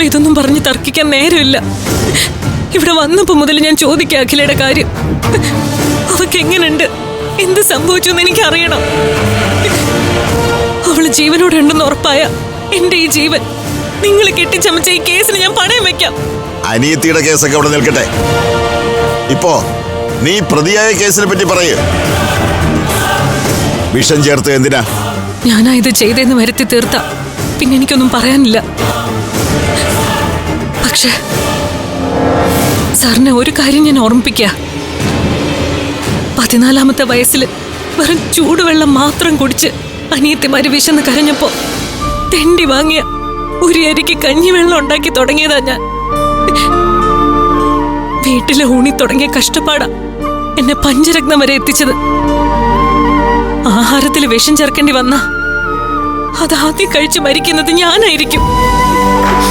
ഇപ്പൊ ഇതൊന്നും പറഞ്ഞ് തർക്കിക്കാൻ നേരമില്ല. ഇവിടെ വന്നപ്പോ മുതൽ ഞാൻ ചോദിക്കാം അഖിലയുടെ കാര്യം. അവക്ക് എങ്ങനെയുണ്ട് എന്ത് സംഭവിച്ചു എന്ന് എനിക്ക് അറിയണം അവൾ ജീവനോടെ ഉണ്ടെന്ന് ഉറപ്പായ എന്റെ ഈ ജീവൻ. നിങ്ങൾ കെട്ടിച്ചമച്ച ഈ കേസിന് ഞാൻ പണയം വെക്കാം. അനിയത്തിയുടെ കേസൊക്കെ അവിടെ നിൽക്കട്ടെ. ഇപ്പോ നീ പ്രതിയായ കേസിനെ പറ്റി പറയൂ. വിഷം ചേർത്ത് എന്തിനാ? ഞാനാ ഇത് ചെയ്തെന്ന് വരുത്തി തീർത്ത. പിന്നെ എനിക്കൊന്നും പറയാനില്ല. പക്ഷെ സാറിനെ ഒരു കാര്യം ഞാൻ ഓർമ്മിപ്പിക്ക. പതിനാലാമത്തെ വയസ്സിൽ വെറും ചൂടുവെള്ളം മാത്രം കുടിച്ച് അനിയത്തിമാര് വിശന്ന് കരഞ്ഞപ്പോ തെണ്ടി വാങ്ങിയ ഒരു അരിക്ക് കഞ്ഞിവെള്ളം ഉണ്ടാക്കി തുടങ്ങിയതാ ഞാൻ. വീട്ടിലെ ഊണി തുടങ്ങിയ കഷ്ടപ്പാടാ എന്നെ പഞ്ചരത്നം വരെ എത്തിച്ചത്. ആഹാരത്തിൽ വിഷം ചേർക്കേണ്ടി വന്ന അതാദ്യം കഴിച്ചു മരിക്കുന്നത് ഞാനായിരിക്കും.